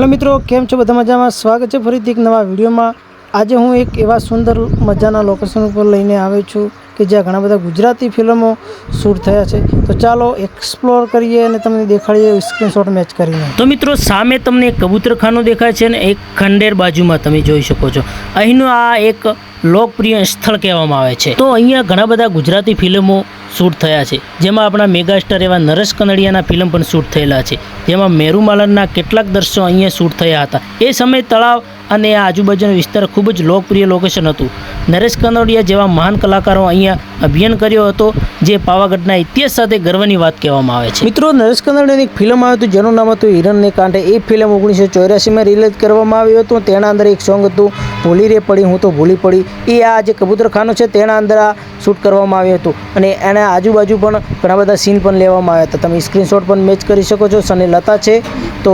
Hello મિત્રો, કેમ છો? બધા મજામાં? સ્વાગત છે ફરીથી એક નવા વિડીયોમાં. આજે હું એક એવા સુંદર મજાના લોકેશન ઉપર લઈને આવ્યો છું કે જ્યાં ઘણા બધા ગુજરાતી ફિલ્મો શૂટ થયા છે. તો ચાલો એક્સપ્લોર કરીએ અને તમને દેખાડીએ સ્ક્રીનશોટ મેચ કરીને. તો મિત્રો, સામે તમને એક કબૂતરખાનું દેખાય છે અને એક ખંડેર બાજુમાં તમે જોઈ શકો છો. અહીંનું આ એક લોકપ્રિય સ્થળ કહેવામાં આવે છે. તો અહીંયા ઘણા બધા ગુજરાતી ફિલ્મો શૂટ થયા છે. જેમાં આપણા મેગાસ્ટાર એવા નરેશ કનડિયાના ફિલ્મ પણ શૂટ થયેલા છે. જેમાં મેરુમાલનના કેટલાક દર્શો અહીંયા શૂટ થયા હતા. એ સમયે તળાવ અને આ આજુબાજુનો વિસ્તાર ખૂબ જ લોકપ્રિય લોકેશન હતું. નરેશ કનોડિયા જેવા મહાન કલાકારો અહીંયા અભિયાન કર્યો હતો, જે પાવાગઢના ઇતિહાસ સાથે ગર્વની વાત કહેવામાં આવે છે. મિત્રો, નરેશ કનડિયાની એક ફિલ્મ આવી હતું, જેનું નામ હતું હિરણને કાંઠે. એ ફિલ્મ ઓગણીસો ચોર્યાસીમાં રિલીઝ કરવામાં આવ્યું હતું. તેના અંદર એક સોંગ હતું ભૂલી રે પડી, હું તો ભૂલી પડી. એ આ જે કબૂતરખાનું છે તેના અંદર આ શૂટ કરવામાં આવ્યું હતું. અને એના આજુબાજુ પણ ઘણા બધા સીન પણ લેવામાં આવ્યા હતા. તમે સ્ક્રીનશોટ પણ મેચ કરી શકો છો. સને લતા છે. તો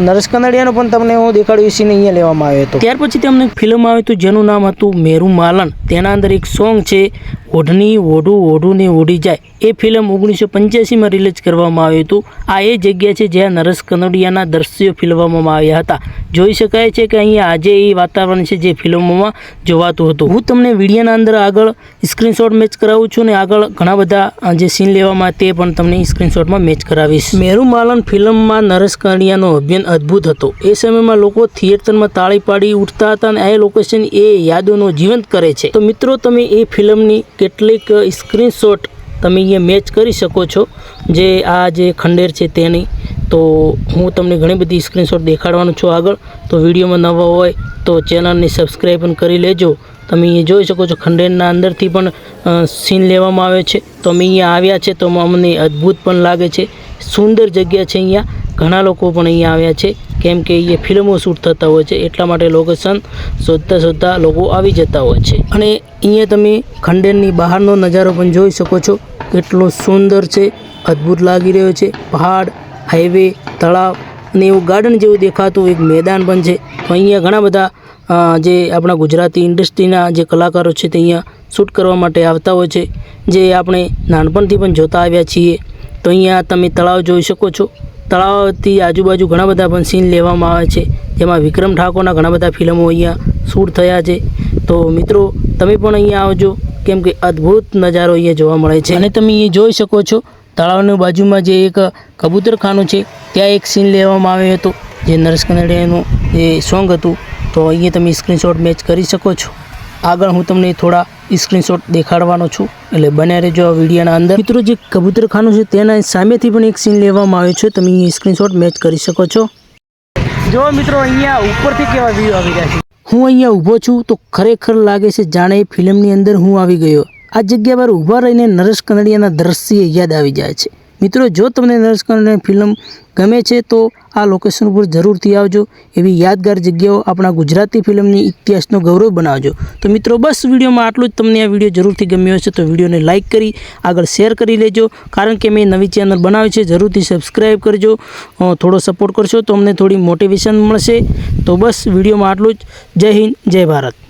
નરેશ કનડિયાનો પણ તમને હું દેખાડ્યું સીન અહીંયા લેવામાં આવ્યો હતો. ત્યાર પછી તેમને ફિલ્મ આવ્યું હતું, જેનું નામ હતું મેરુ માલન તેના અંદર એક સોંગ છે ઓઢણી ઓઢું ઓઢું ને ઓઢી જાય. એ ફિલ્મ ઓગણીસો પંચ્યાસીમાં રિલીઝ કરવામાં આવ્યું હતું. આ એ જગ્યા છે જ્યાં નરેશ કનોડિયાના દ્રશ્યો ફિલ્મવામાં આવ્યા હતા. જોઈ શકાય છે કે અહીંયા આજે એ વાતાવરણ છે જે ફિલ્મોમાં જોવાતું હતું. હું તમને વિડીયોના અંદર આગળ સ્ક્રીનશોટ મેચ કરાવું છું ને આગળ ઘણા બધા જે સીન લેવામાં તે પણ તમને સ્ક્રીનશોટમાં મેચ કરાવીશ. મેરુ માલન ફિલ્મમાં નરેશ કનડિયાનો અભિયાન અદ્ભુત હતો. એ સમયમાં લોકો થિયેટરમાં તાળી પાડી ઉઠતા હતા અને આ લોકેશન એ યાદોનો જીવંત કરે છે. તો મિત્રો, તમે એ ફિલ્મની કેટલીક સ્ક્રીનશોટ તમે અહીંયા મેચ કરી શકો છો જે આ જે ખંડેર છે તેની. તો હું તમને ઘણી બધી સ્ક્રીનશોટ દેખાડવાનું છું આગળ. તો વિડીયોમાં નવા હોય તો ચેનલને સબસ્ક્રાઈબ પણ કરી લેજો. તમે અહીંયા જોઈ શકો છો ખંડેરના અંદરથી પણ સીન લેવામાં આવે છે. તો અમે અહીંયા આવ્યા છે તો અમને અદ્ભુત પણ લાગે છે. સુંદર જગ્યા છે અહીંયા. ઘણા લોકો પણ અહીંયા આવ્યા છે. કેમ કે એ ફિલ્મો શૂટ થતા હોય છે, એટલા માટે લોકેશન શોધતા શોધતા લોકો આવી જતા હોય છે. અને અહીંયા તમે ખંડેરની બહારનો નજારો પણ જોઈ શકો છો. કેટલો સુંદર છે, અદ્ભુત લાગી રહ્યો છે. પહાડ હાઈવે તળાવ અને એવું ગાર્ડન જેવું દેખાતું એક મેદાન પણ છે. અહીંયા ઘણા બધા જે આપણા ગુજરાતી ઇન્ડસ્ટ્રીના જે કલાકારો છે તે અહીંયા શૂટ કરવા માટે આવતા હોય છે. જે આપણે નાનપણથી પણ જોતા આવ્યા છીએ. તો અહીંયા તમે તળાવ જોઈ શકો છો. તળાવથી આજુબાજુ ઘણા બધા પણ સીન લેવામાં આવે છે. જેમાં વિક્રમ ઠાકોરના ઘણા બધા ફિલ્મો અહીંયા શૂટ થયા છે. તો મિત્રો, તમે પણ અહીંયા આવજો. કેમ કે અદ્ભુત નજારો અહીંયા જોવા મળે છે. અને તમે અહીંયા જોઈ શકો છો, તળાવની બાજુમાં જે એક કબૂતરખાનું છે, ત્યાં એક સીન લેવામાં આવ્યો હતો, જે નરેશ કનેડિયાનું જે સોંગ હતું. તો અહીંયા તમે સ્ક્રીનશોટ મેચ કરી શકો છો. આગળ હું તમને થોડા સ્ક્રીનશોટ દેખાડવાનો છું. એટલે બન્યા રહેજો આ વિડીયોના અંદર. મિત્રો જે કબૂતરખાનું છે તેના સામેથી પણ એક સીન લેવામાં આવ્યો છે. તમે સ્ક્રીનશોટ મેચ કરી શકો છો. જો મિત્રો અહીંયા ઉપરથી કેવા વ્યૂ આવી રહ્યા છે? હું અહીંયા ઊભો છું તો ખરેખર લાગે છે જાણે એ ફિલ્મની અંદર હું આવી ગયો. આ જગ્યા પર ઊભા રહીને નરેશ કનડિયાના દ્રશ્ય યાદ આવી જાય છે. મિત્રો, જો તમને નરેશ ફિલ્મ ગમે છે, તો આ લોકેશન ઉપર જરૂરથી આવજો. એવી યાદગાર જગ્યાઓ આપણા ગુજરાતી ફિલ્મની ઇતિહાસનો ગૌરવ બનાવજો. તો મિત્રો, બસ વિડીયોમાં આટલું જ. તમને આ વીડિયો જરૂરથી ગમ્યો હશે, તો વિડીયોને લાઇક કરી, આગળ શેર કરી લેજો. કારણ કે મેં નવી ચેનલ બનાવી છે, જરૂરથી સબસ્ક્રાઈબ કરજો. થોડો સપોર્ટ કરશો તો અમને થોડી મોટિવેશન મળશે. તો બસ વિડીયોમાં આટલું જ. જય હિન્દ, જય ભારત.